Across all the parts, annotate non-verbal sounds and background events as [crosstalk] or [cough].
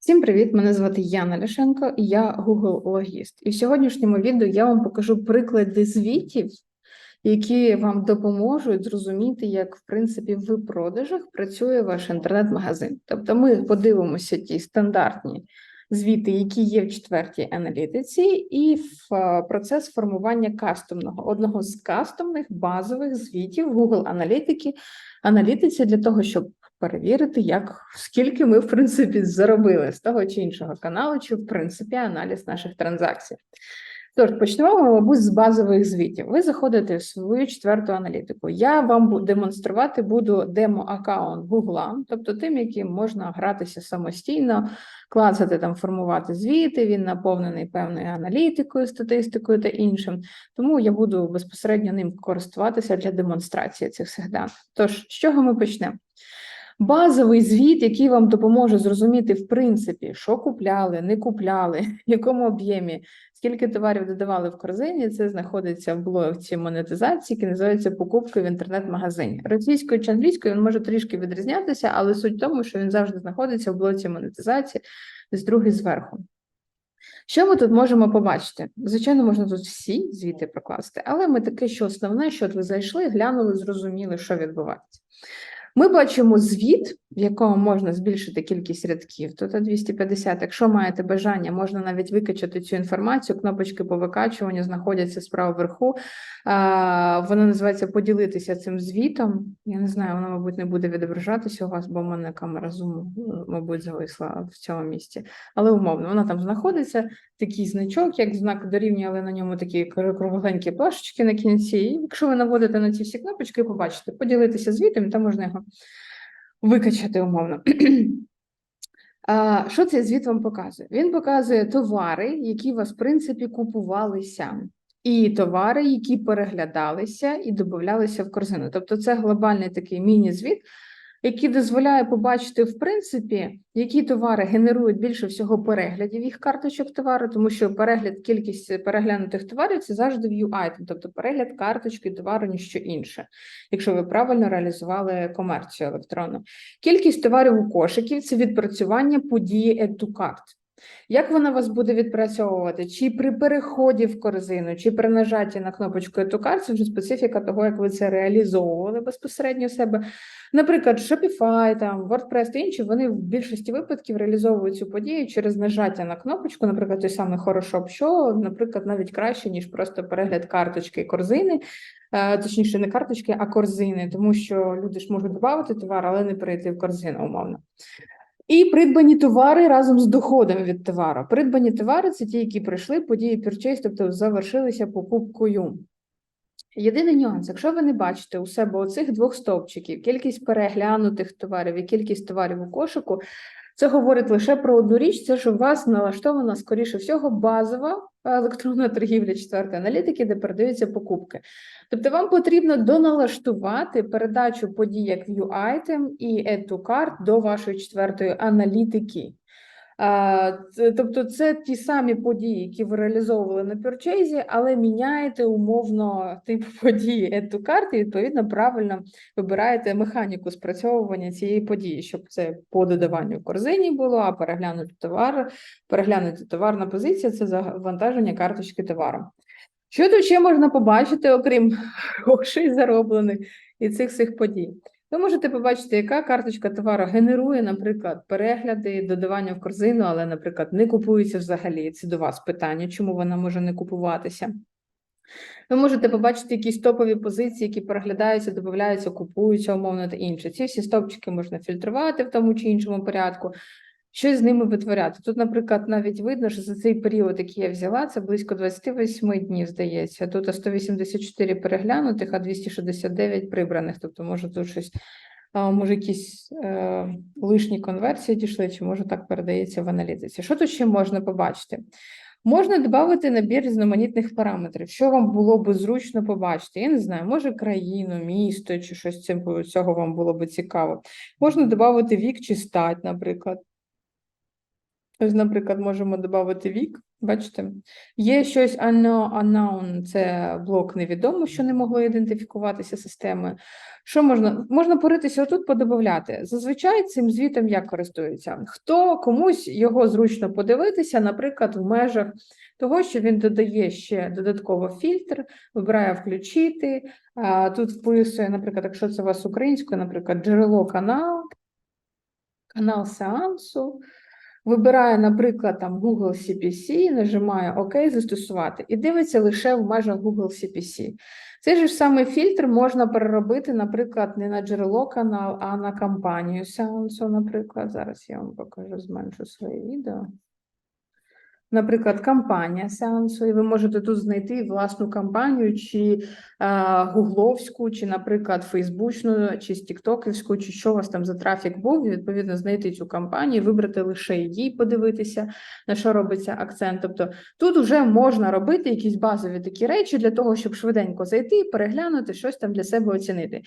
Всім привіт! Мене звати Яна Ляшенко, і я Google логіст. І в сьогоднішньому відео я вам покажу приклади звітів, які вам допоможуть зрозуміти, як в принципі в продажах працює ваш інтернет-магазин. Тобто, ми подивимося ті стандартні звіти, які є в четвертій аналітиці, і в е, процес формування кастомного одного з кастомних базових звітів Google аналітики аналітиці для того, щоб перевірити, як скільки ми в принципі заробили з того чи іншого каналу, чи в принципі аналіз наших транзакцій. Тож почнемо, мабуть, з базових звітів. Ви заходите в свою четверту аналітику. Я вам демонструвати буду демо-аккаунт Google, тобто тим, яким можна гратися самостійно, клацати там, формувати звіти. Він наповнений певною аналітикою, статистикою та іншим. Тому я буду безпосередньо ним користуватися для демонстрації цих всіх даних. Тож, з чого ми почнемо? Базовий звіт, який вам допоможе зрозуміти, в принципі, що купляли, не купляли, [laughs] в якому об'ємі, скільки товарів додавали в корзині, це знаходиться в блоці монетизації, який називається покупки в інтернет-магазині. Російською чи англійською він може трішки відрізнятися, але суть в тому, що він завжди знаходиться в блоці монетизації, десь другий зверху. Що ми тут можемо побачити? Звичайно, можна тут всі звіти прокласти, але ми таке, що основне, що от ви зайшли, глянули, зрозуміли, що відбувається. Ми бачимо звіт, в якому можна збільшити кількість рядків, тут 250. Якщо маєте бажання, можна навіть викачати цю інформацію. Кнопочки по викачуванню знаходяться справа вверху. Воно називається поділитися цим звітом. Я не знаю, воно, мабуть, не буде відображатися у вас, бо в мене камера зуму, мабуть, зависла в цьому місці. Але умовно, вона там знаходиться. Такий значок, як знак дорівнює, але на ньому такі кругленькі плашечки на кінці. І якщо ви наводите на ці всі кнопочки, побачите, поділитися звітом, там можна його викачати умовно. [clears throat] Що цей звіт вам показує? Він показує товари, які у вас, в принципі, купувалися, і товари, які переглядалися і додавалися в корзину. Тобто, це глобальний такий міні-звіт, який дозволяє побачити, в принципі, які товари генерують більше всього переглядів їх карточок товару, тому що перегляд, кількість переглянутих товарів це завжди view item, тобто перегляд карточки товару, ніщо інше, якщо ви правильно реалізували комерцію електронну. Кількість товарів у кошиків це відпрацювання події Cart. Як вона вас буде відпрацьовувати? Чи при переході в корзину, чи при нажатті на кнопочку Cart, це вже специфіка того, як ви це реалізовували безпосередньо у себе. Наприклад, Shopify, там, WordPress та інші, вони в більшості випадків реалізовують цю подію через нажаття на кнопочку, наприклад, той самий Хорошоп, що, наприклад, навіть краще, ніж просто перегляд карточки корзини, е, точніше, не карточки, а корзини, тому що люди ж можуть додати товар, але не перейти в корзину, умовно. І придбані товари разом з доходом від товару. Придбані товари це ті, які пройшли події purchase, тобто завершилися покупкою. Єдиний нюанс, якщо ви не бачите у себе оцих двох стовпчиків, кількість переглянутих товарів і кількість товарів у кошику, це говорить лише про одну річ: це що у вас налаштована, скоріше всього, базова електронна торгівля четвертої аналітики, де передаються покупки. Тобто вам потрібно доналаштувати передачу подій як view item і add to cart до вашої четвертої аналітики. Тобто це ті самі події, які ви реалізовували на пюрчейзі, але міняєте умовно тип [laughs] події add to cart і відповідно правильно вибираєте механіку спрацьовування цієї події, щоб це по додаванню в корзині було, а переглянути товар, переглянути товарна позиція це завантаження карточки товару. Що тут ще можна побачити, окрім грошей зароблених і цих всіх подій? Ви можете побачити, яка карточка товару генерує, наприклад, перегляди, додавання в корзину, але, наприклад, не купується взагалі. Це до вас питання, чому вона може не купуватися. Ви можете побачити якісь топові позиції, які переглядаються, додаються, купуються, умовно та інше. Ці всі стовпчики можна фільтрувати в тому чи іншому порядку. Щось з ними витворяти. Тут, наприклад, навіть видно, що за цей період, який я взяла, це близько 28 днів, здається. Тут 184 переглянутих, а 269 прибраних. Тобто, може, тут щось, може, якісь е, лишні конверсії дійшли, чи може так передається в аналітиці. Що тут ще можна побачити? Можна додати набір різноманітних параметрів, що вам було би зручно побачити. Я не знаю, може країну, місто чи щось цим- цього вам було би цікаво. Можна додати вік чи стать, наприклад. Ось, наприклад, можемо додати вік. Бачите, є щось unknown, це блок невідомо, що не могло ідентифікуватися системою. Що можна? Можна поритися отут, подобавляти. Зазвичай цим звітом як користуються? Хто комусь його зручно подивитися, наприклад, в межах того, що він додає ще додатково фільтр, вибирає включити. Тут вписує, наприклад, якщо це у вас українською, наприклад, джерело канал, канал сеансу. Вибирає, наприклад, там Google CPC, нажимає ОК, застосувати, і дивиться лише в межах Google CPC. Цей же самий фільтр можна переробити, наприклад, не на джерело канал, а на кампанію сеансу, наприклад. Зараз я вам покажу, зменшу своє відео. Наприклад, кампанія сеансу, і ви можете тут знайти власну кампанію, чи а, гугловську, чи, наприклад, фейсбучну, чи тіктоківську, чи що у вас там за трафік був, відповідно знайти цю кампанію, вибрати лише її, подивитися, на що робиться акцент. Тобто тут вже можна робити якісь базові такі речі для того, щоб швиденько зайти, переглянути, щось там для себе оцінити.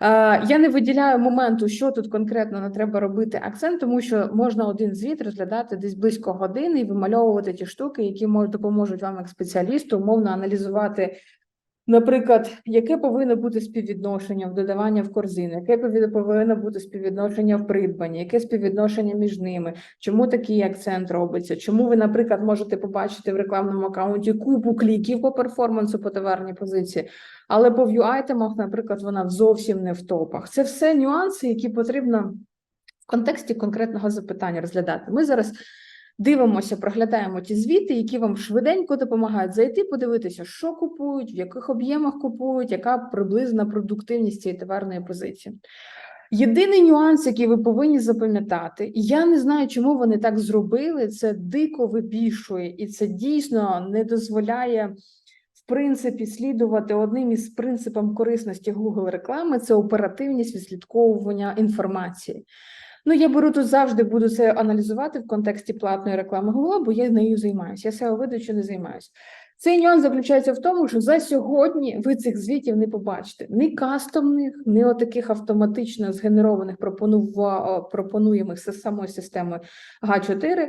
Е, Я не виділяю моменту, що тут конкретно не треба робити акцент, тому що можна один звіт розглядати десь близько години і вимальовувати ті штуки, які можуть допоможуть вам як спеціалісту умовно аналізувати. Наприклад, яке повинно бути співвідношення в додавання в корзину, яке повинно бути співвідношення в придбанні, яке співвідношення між ними, чому такий акцент робиться, чому ви, наприклад, можете побачити в рекламному аккаунті купу кліків по перформансу по товарній позиції, але по view-айтемах, наприклад, вона зовсім не в топах. Це все нюанси, які потрібно в контексті конкретного запитання розглядати. Ми зараз дивимося, проглядаємо ті звіти, які вам швиденько допомагають зайти, подивитися, що купують, в яких об'ємах купують, яка приблизна продуктивність цієї товарної позиції. Єдиний нюанс, який ви повинні запам'ятати, я не знаю, чому вони так зробили. Це дико вибішує, і це дійсно не дозволяє в принципі слідувати одним із принципам корисності Google реклами це оперативність відслідковування інформації. Ну, я беру тут завжди буду це аналізувати в контексті платної реклами Google, бо я нею займаюся. Я SEO видачу не займаюся. Цей нюанс заключається в тому, що за сьогодні ви цих звітів не побачите ні кастомних, ні отаких автоматично згенерованих пропонуємих самою системою Г4.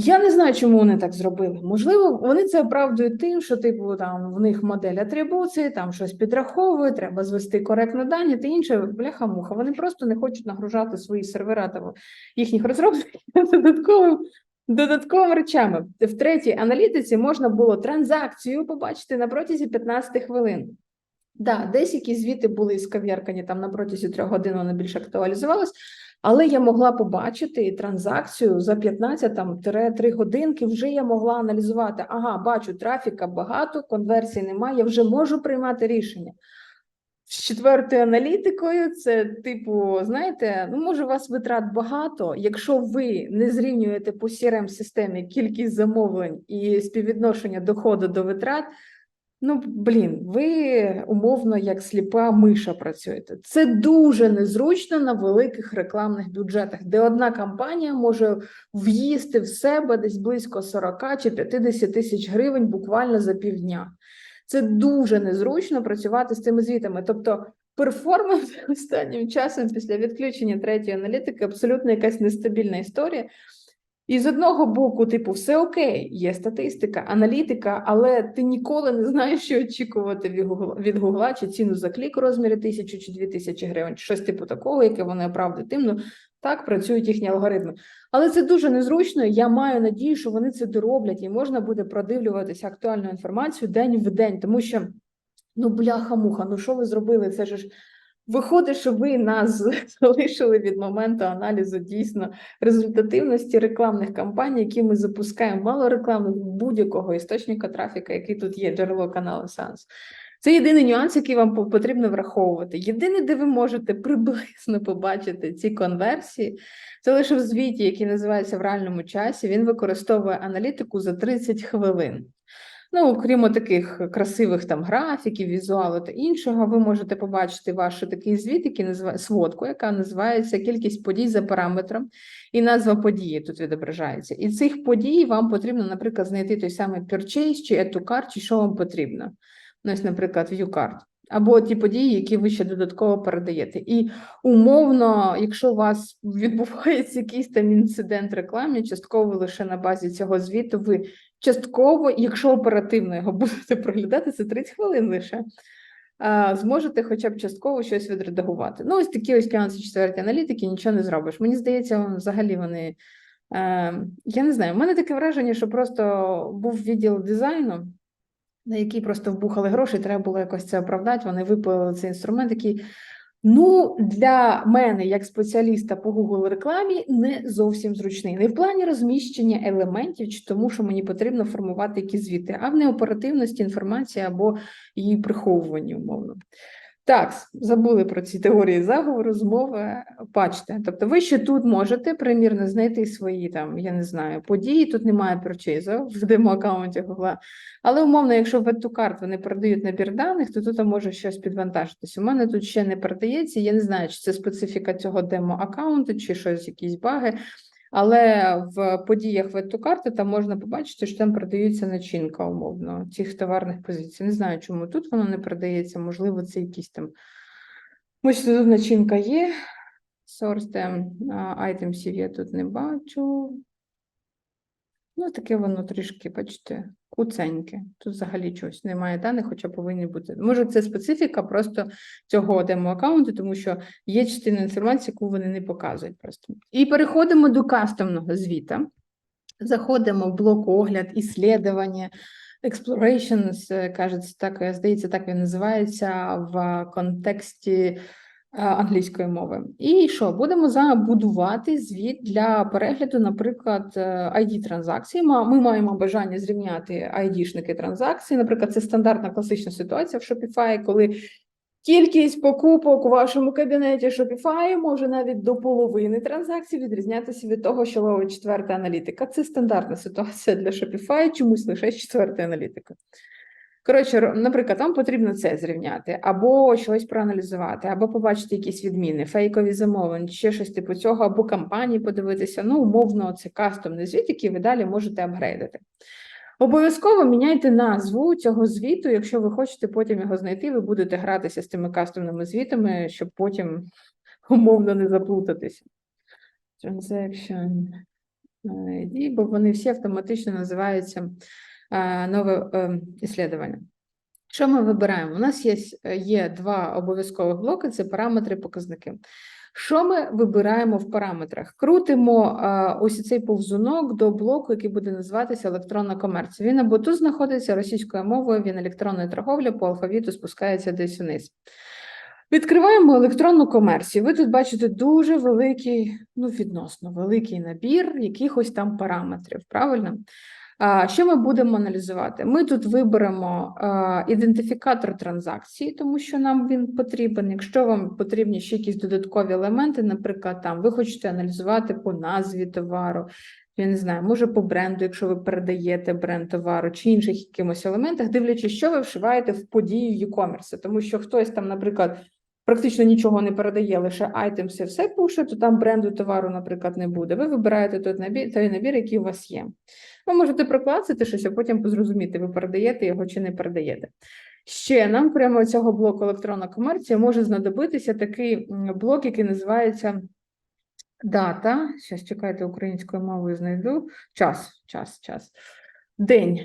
Я не знаю, чому вони так зробили. Можливо, вони це оправдують тим, що типу там в них модель атрибуції, там щось підраховує, треба звести коректно дані та інше. Бляха-муха. Вони просто не хочуть нагружати свої сервера там їхніх розробників [laughs] додатковим. Додатковими речами в третій аналітиці можна було транзакцію побачити на протязі 15 хвилин. Да, десь якісь звіти були скав'яркані там на протязі трьох годин, вони більш актуалізувалися, але я могла побачити транзакцію за 15-3 годинки. Вже я могла аналізувати. Ага, бачу, трафіка багато, конверсії немає, я вже можу приймати рішення. З четвертою аналітикою, це типу, знаєте, ну може у вас витрат багато. Якщо ви не зрівнюєте по crm системі кількість замовлень і співвідношення доходу до витрат. Ну, блін, ви умовно як сліпа миша працюєте. Це дуже незручно на великих рекламних бюджетах, де одна кампанія може в'їсти в себе десь близько 40 чи 50 тисяч гривень буквально за півдня. Це дуже незручно працювати з цими звітами. Тобто, перформанс [laughs] останнім часом після відключення третьої аналітики абсолютно якась нестабільна історія. І з одного боку, типу, все окей, є статистика, аналітика, але ти ніколи не знаєш, що очікувати від Гугла, від Гугла чи ціну за клік у розмірі тисячу чи дві тисячі гривень, щось типу такого, яке вони оправдують тим. Ну так працюють їхні алгоритми. Але це дуже незручно. Я маю надію, що вони це дороблять, і можна буде продивлюватися актуальну інформацію день в день, тому що ну бляха-муха, ну що ви зробили? Це ж. Виходить, що ви нас [laughs] залишили від моменту аналізу дійсно результативності рекламних кампаній, які ми запускаємо мало рекламних будь-якого істочника трафіка, який тут є, джерело каналу Сеанс. Це єдиний нюанс, який вам потрібно враховувати. Єдине, де ви можете приблизно побачити ці конверсії, це лише в звіті, який називається в реальному часі. Він використовує аналітику за 30 хвилин. Ну, окрім таких красивих там графіків, візуалу та іншого, ви можете побачити ваш такий звіт, який називає сводку, яка називається кількість подій за параметром, і назва події тут відображається. І цих подій вам потрібно, наприклад, знайти той самий purchase чи етукар, чи що вам потрібно. Ось, наприклад, view card. Або ті події, які ви ще додатково передаєте. І умовно, якщо у вас відбувається якийсь там інцидент рекламі, частково лише на базі цього звіту, ви частково, якщо оперативно його [laughs] будете проглядати, це 30 хвилин лише. Зможете хоча б частково щось відредагувати. Ну, ось такі ось нюанси четверті аналітики, нічого не зробиш. Мені здається, взагалі вони. Е, я не знаю, в мене таке враження, що просто був відділ дизайну, на який просто вбухали гроші, треба було якось це оправдати. Вони випили цей інструмент, який ну для мене, як спеціаліста по Google рекламі, не зовсім зручний. Не в плані розміщення елементів, чи тому, що мені потрібно формувати якісь звіти, а в неоперативності інформації або її приховуванні, умовно. Так, забули про ці теорії заговору, змови. Бачите, тобто ви ще тут можете примірно знайти свої там, я не знаю, події. Тут немає перчейзу в демо-аккаунті. Але умовно, якщо в ту карту не передають набір даних, то тут може щось підвантажитись. У мене тут ще не передається. Я не знаю, чи це специфіка цього демо-аккаунту, чи щось, якісь баги. Але в подіях вету-карти там можна побачити, що там продаються начинка умовно цих товарних позицій. Не знаю, чому тут воно не продається, можливо, це якісь там. Ось тут начинка є. сорсте айтемсів я тут не бачу. Ну, таке воно трішки, бачите, куценьке. Тут взагалі чогось немає даних, хоча повинні бути. Може, це специфіка просто цього демо-аккаунту, тому що є частина інформації, яку вони не показують просто. І переходимо до кастомного звіта. Заходимо в блок огляд, іслідування, explorations, кажеться, так, здається, так він називається в контексті Е, англійської мови. І що будемо забудувати звіт для перегляду, наприклад, id е, транзакцій. Ми маємо бажання зрівняти ID-шники транзакцій. Наприклад, це стандартна класична ситуація в Shopify, коли кількість покупок у вашому кабінеті Shopify може навіть до половини транзакцій відрізнятися від того, що ловить четверта аналітика. Це стандартна ситуація для Shopify, чомусь лише четверта аналітика. Коротше, наприклад, вам потрібно це зрівняти, або щось проаналізувати, або побачити якісь відміни, фейкові замовлення, ще щось типу цього, або кампанії подивитися. Ну, умовно, це кастомний звіт, який ви далі можете апгрейдити. Обов'язково міняйте назву цього звіту, якщо ви хочете потім його знайти, ви будете гратися з тими кастомними звітами, щоб потім умовно не заплутатися. Transaction ID, бо вони всі автоматично називаються. Е, нове е, іслідування. Що ми вибираємо? У нас є є два обов'язкових блоки: це параметри і показники. Що ми вибираємо в параметрах? Крутимо е, ось цей повзунок до блоку, який буде називатися електронна комерція. Він або тут знаходиться російською мовою, він електронної торговлі по алфавіту спускається десь вниз. Відкриваємо електронну комерцію. Ви тут бачите дуже великий, ну відносно великий набір якихось там параметрів. Правильно? Що ми будемо аналізувати? Ми тут виберемо ідентифікатор транзакції, тому що нам він потрібен. Якщо вам потрібні ще якісь додаткові елементи, наприклад, там ви хочете аналізувати по назві товару, я не знаю, може по бренду, якщо ви передаєте бренд товару чи інших якимось елементах, дивлячись, що ви вшиваєте в подію e-commerce, тому що хтось там, наприклад практично нічого не передає, лише айтемси все пуше, то там бренду товару, наприклад, не буде. Ви вибираєте той набір, той набір, який у вас є. Ви можете прокласити щось, а потім зрозуміти, ви передаєте його чи не передаєте. Ще нам прямо цього блоку електронна комерція може знадобитися такий блок, який називається дата. Зараз чекайте українською мовою знайду. Час, час, час. День.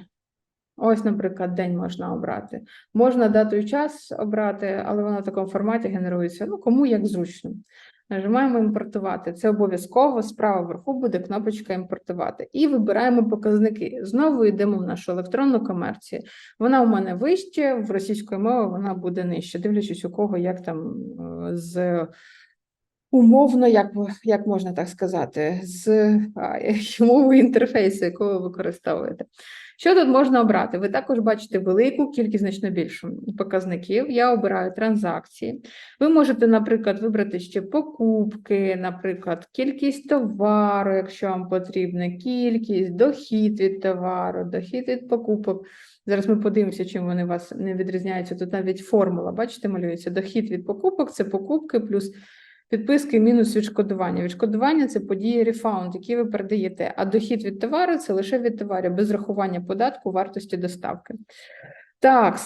Ось, наприклад, день можна обрати. Можна дату і час обрати, але воно в такому форматі генерується. Ну, кому як зручно. Нажимаємо імпортувати. Це обов'язково справа вверху буде кнопочка імпортувати. І вибираємо показники. Знову йдемо в нашу електронну комерцію. Вона у мене вище, в російської мови вона буде нижче, дивлячись, у кого як там е, з. Умовно, як як можна так сказати, з [laughs] мовою інтерфейсу, яку ви використовуєте. Що тут можна обрати? Ви також бачите велику кількість значно більшу показників. Я обираю транзакції. Ви можете, наприклад, вибрати ще покупки, наприклад, кількість товару, якщо вам потрібна, кількість, дохід від товару, дохід від покупок. Зараз ми подивимося, чим вони у вас не відрізняються. Тут навіть формула, бачите, малюється дохід від покупок це покупки плюс Підписки мінус відшкодування. Відшкодування це події рефаунд, які ви передаєте, а дохід від товару це лише від товарів, без рахування податку вартості доставки. Так,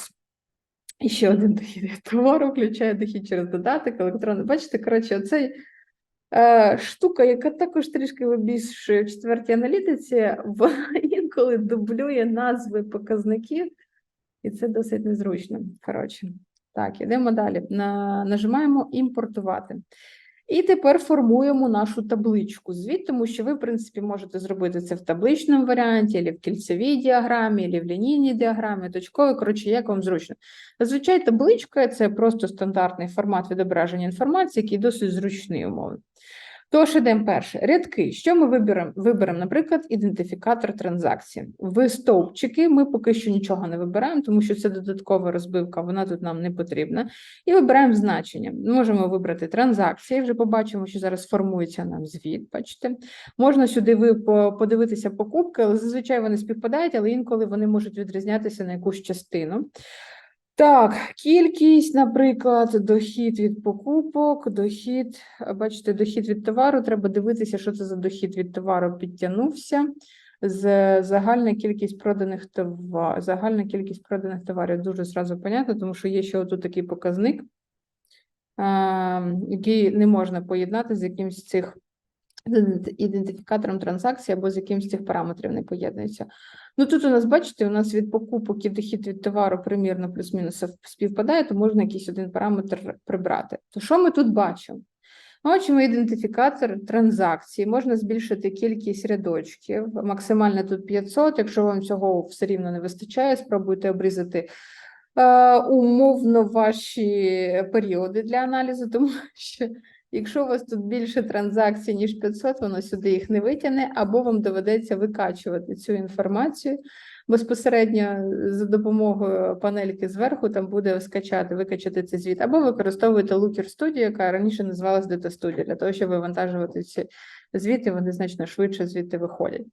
І ще один дохід від товару включає дохід через додаток, електронний. Бачите, коротше, оцей е, штука, яка також трішки вибільшує в четвертій аналітиці, вона [laughs] інколи дублює назви показників, і це досить незручно. Коротше, так, йдемо далі. На, нажимаємо імпортувати. І тепер формуємо нашу табличку звіт, тому що ви, в принципі, можете зробити це в табличному варіанті, або в кільцевій діаграмі, або в лінійній діаграмі, точковій, коротше, як вам зручно. Зазвичай табличка це просто стандартний формат відображення інформації, який досить зручний умови. Тож ідемо перше. Рядки. Що ми виберемо? Виберемо, наприклад, ідентифікатор транзакції. В стовпчики ми поки що нічого не вибираємо, тому що це додаткова розбивка, вона тут нам не потрібна. І вибираємо значення. Можемо вибрати транзакції, вже побачимо, що зараз формується нам звіт. Бачите, можна сюди ви по- подивитися покупки, але зазвичай вони співпадають, але інколи вони можуть відрізнятися на якусь частину. Так, кількість, наприклад, дохід від покупок, дохід, бачите, дохід від товару. Треба дивитися, що це за дохід від товару підтягнувся. З загальна кількість проданих товарів. Загальна кількість проданих товарів дуже зразу понятно, тому що є ще отут такий показник, який не можна поєднати з якимсь цих ідентифікатором транзакції або з якимсь цих параметрів не поєднується. Ну тут у нас, бачите, у нас від покупок і дохід від товару примірно плюс-мінус співпадає, то можна якийсь один параметр прибрати. То що ми тут бачимо? Ми бачимо ідентифікатор транзакції, можна збільшити кількість рядочків, максимально тут 500, якщо вам цього все рівно не вистачає, спробуйте обрізати е, умовно ваші періоди для аналізу, тому що Якщо у вас тут більше транзакцій, ніж 500, воно сюди їх не витягне, або вам доведеться викачувати цю інформацію безпосередньо за допомогою панельки зверху, там буде скачати, викачати цей звіт, або використовуєте Looker Studio, яка раніше називалась Data Studio, для того, щоб вивантажувати ці звіти, вони значно швидше звідти виходять.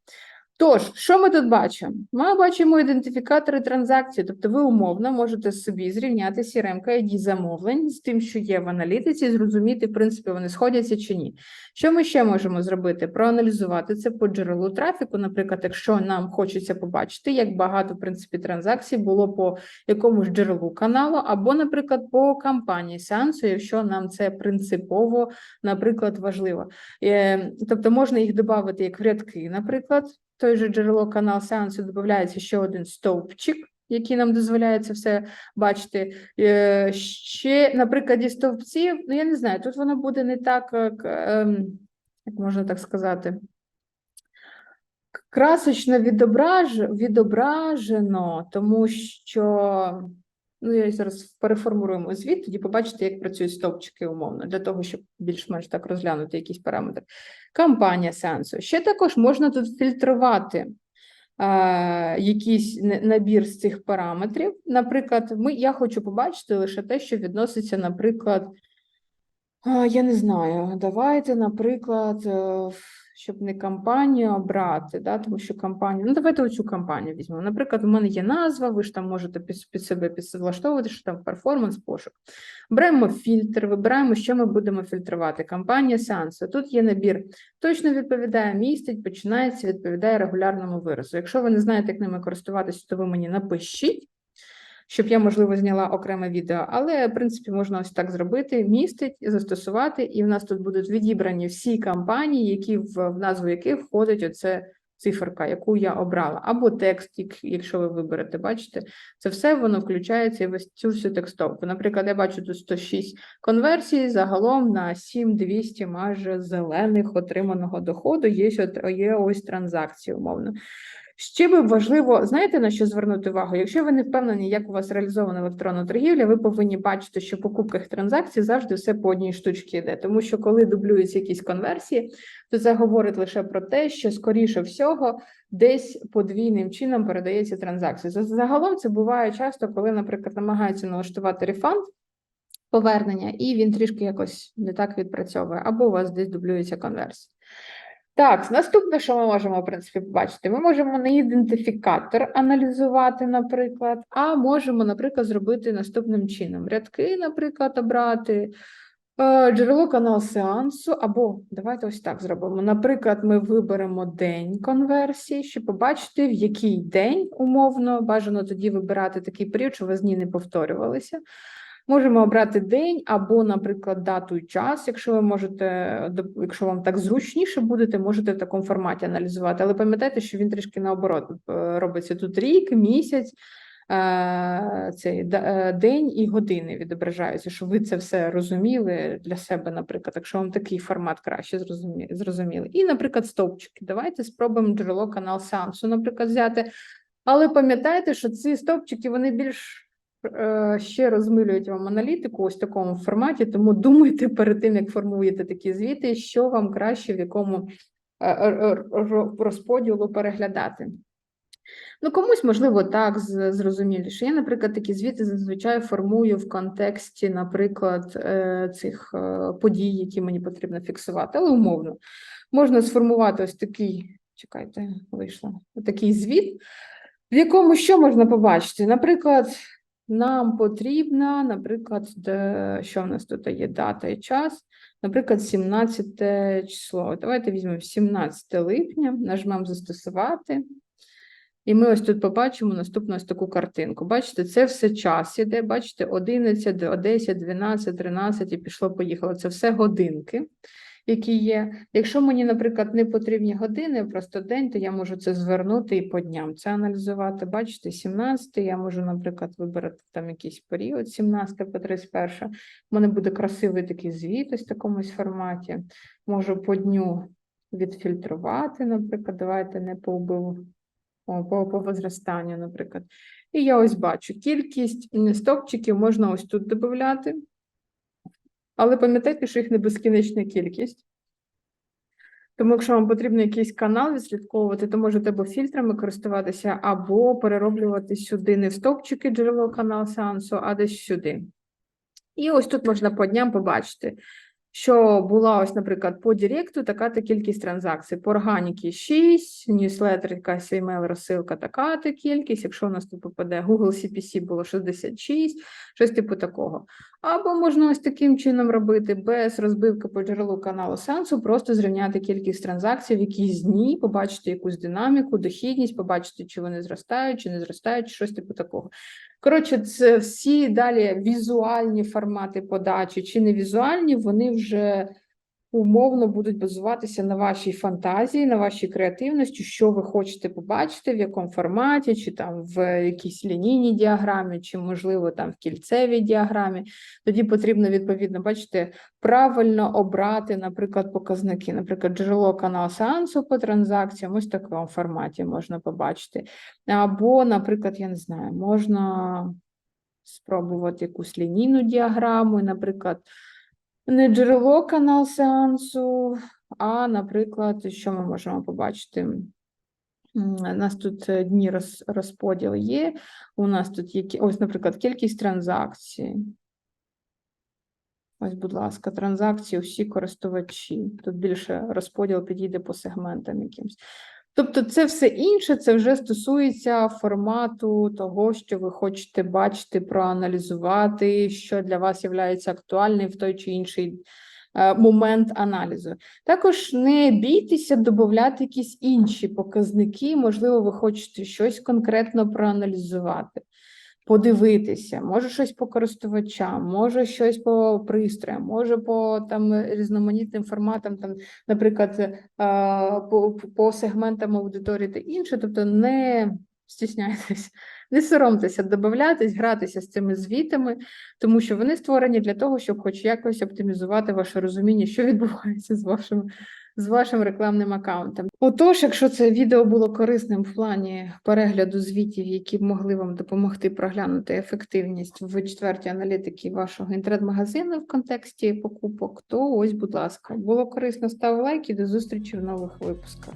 Тож, що ми тут бачимо? Ми бачимо ідентифікатори транзакцій, тобто ви умовно можете собі зрівняти CRM ID замовлень з тим, що є в аналітиці, зрозуміти, в принципі, вони сходяться чи ні. Що ми ще можемо зробити? Проаналізувати це по джерелу трафіку. Наприклад, якщо нам хочеться побачити, як багато в принципі транзакцій було по якомусь джерелу каналу, або, наприклад, по кампанії сеансу, якщо нам це принципово, наприклад, важливо. Е, Тобто можна їх додати як в рядки, наприклад, той же джерело канал сеансу додається ще один стовпчик. Який нам дозволяє це все бачити. Е, Ще на прикладі стовпців, ну я не знаю, тут воно буде не так, як, ем, як можна так сказати, красочно відображ... відображено, тому що, ну я зараз переформуємо звіт, тоді побачите, як працюють стовпчики умовно, для того, щоб більш-менш так розглянути якісь параметри. Кампанія сеансу. Ще також можна тут фільтрувати е, якийсь набір з цих параметрів. Наприклад, ми, я хочу побачити лише те, що відноситься, наприклад, а, Я не знаю. Давайте, наприклад, е, щоб не кампанію обрати, да, тому що кампанію. Ну, давайте оцю кампанію візьмемо. Наприклад, у мене є назва, ви ж там можете під, під себе підлаштовувати, що там перформанс, пошук. Беремо фільтр, вибираємо, що ми будемо фільтрувати. Кампанія сеансу. Тут є набір, точно відповідає, містить, починається, відповідає регулярному виразу. Якщо ви не знаєте, як ними користуватися, то ви мені напишіть щоб я, можливо, зняла окреме відео, але, в принципі, можна ось так зробити, містить, застосувати, і в нас тут будуть відібрані всі кампанії, які в, в назву яких входить оце циферка, яку я обрала, або текст, якщо ви виберете, бачите, це все воно включається в ось цю всю текстовку. Наприклад, я бачу тут 106 конверсій, загалом на 7200 майже зелених отриманого доходу є, є ось транзакції, умовно. Ще би важливо, знаєте на що звернути увагу? Якщо ви не впевнені, як у вас реалізована електронна торгівля, ви повинні бачити, що по транзакцій завжди все по одній штучці йде. Тому що коли дублюються якісь конверсії, то це говорить лише про те, що скоріше всього десь подвійним чином передається транзакція. Загалом це буває часто, коли, наприклад, намагаються налаштувати рефанд. Повернення, і він трішки якось не так відпрацьовує, або у вас десь дублюється конверсія. Так, наступне, що ми можемо, в принципі, побачити, ми можемо не ідентифікатор аналізувати, наприклад, а можемо, наприклад, зробити наступним чином: рядки, наприклад, обрати, Е, Джерело канал сеансу, або давайте ось так зробимо. Наприклад, ми виберемо день конверсії, щоб побачити, в який день умовно бажано тоді вибирати такий період, щоб у вас дні не повторювалися. Можемо обрати день або, наприклад, дату і час, якщо ви можете, якщо вам так зручніше будете, можете в такому форматі аналізувати. Але пам'ятайте, що він трішки наоборот е, робиться тут рік, місяць, е, цей е, день і години відображаються, щоб ви це все розуміли для себе, наприклад, якщо вам такий формат краще зрозуміли. І, наприклад, стовпчики. Давайте спробуємо джерело канал сеансу, наприклад, взяти. Але пам'ятайте, що ці стовпчики вони більш ще розмилюють вам аналітику ось в такому форматі, тому думайте перед тим, як формуєте такі звіти, що вам краще в якому е, е, ро- розподілу переглядати. Ну, комусь, можливо, так зрозуміліше. Я, наприклад, такі звіти зазвичай формую в контексті, наприклад, е, цих е, подій, які мені потрібно фіксувати, але умовно. Можна сформувати ось такий, чекайте, вийшло, такий звіт, в якому що можна побачити? Наприклад, нам потрібна, наприклад, де, що в нас тут є дата і час, наприклад, 17 число. Давайте візьмемо 17 липня, нажмемо застосувати. І ми ось тут побачимо наступну ось таку картинку. Бачите, це все час іде, бачите, 11, 10, 12, 13 і пішло-поїхало. Це все годинки, які є. Якщо мені, наприклад, не потрібні години, просто день, то я можу це звернути і по дням це аналізувати. Бачите, 17, я можу, наприклад, вибрати там якийсь період, 17 по 31. У мене буде красивий такий звіт ось в такомусь форматі. Можу по дню відфільтрувати, наприклад, давайте не по убиву. О, по, по возрастанню, наприклад. І я ось бачу кількість м, стовпчиків можна ось тут додати, але пам'ятайте, що їх не безкінечна кількість. Тому, якщо вам потрібно якийсь канал відслідковувати, то можете або фільтрами користуватися, або перероблювати сюди не в стовпчики джерело канал сеансу, а десь сюди. І ось тут можна по дням побачити, що була ось, наприклад, по Директу така-то кількість транзакцій. По органіки 6, ньюслетер, якась email розсилка така-то кількість. Якщо у нас тут попаде Google CPC було 66, щось типу такого. Або можна ось таким чином робити без розбивки по джерелу каналу сенсу, просто зрівняти кількість транзакцій в якісь дні, побачити якусь динаміку, дохідність, побачити, чи вони зростають, чи не зростають, чи щось типу такого. Коротше, це всі далі візуальні формати подачі чи не візуальні, вони вже умовно будуть базуватися на вашій фантазії, на вашій креативності, що ви хочете побачити, в якому форматі, чи там в якійсь лінійній діаграмі, чи, можливо, там в кільцевій діаграмі. Тоді потрібно, відповідно, бачите, правильно обрати, наприклад, показники. Наприклад, джерело канал сеансу по транзакціям, ось в такому форматі можна побачити. Або, наприклад, я не знаю, можна спробувати якусь лінійну діаграму, наприклад, не джерело канал сеансу, а, наприклад, що ми можемо побачити? У нас тут е, дні роз, розподіл є. У нас тут є ось, наприклад, кількість транзакцій. Ось, будь ласка, транзакції усі користувачі. Тут більше розподіл підійде по сегментам якимось. Тобто, це все інше, це вже стосується формату того, що ви хочете бачити, проаналізувати, що для вас є актуальним в той чи інший е, момент аналізу. Також не бійтеся додати якісь інші показники. Можливо, ви хочете щось конкретно проаналізувати подивитися, може щось по користувачам, може щось по пристроям, може по там різноманітним форматам, там, наприклад, е, по, по сегментам аудиторії та інше. Тобто не стісняйтесь, не соромтеся, додатись, гратися з цими звітами, тому що вони створені для того, щоб хоч якось оптимізувати ваше розуміння, що відбувається з вашим з вашим рекламним аккаунтом. Отож, якщо це відео було корисним в плані перегляду звітів, які б могли вам допомогти проглянути ефективність в четвертій аналітики вашого інтернет-магазину в контексті покупок, то ось, будь ласка, було корисно, став лайк і до зустрічі в нових випусках.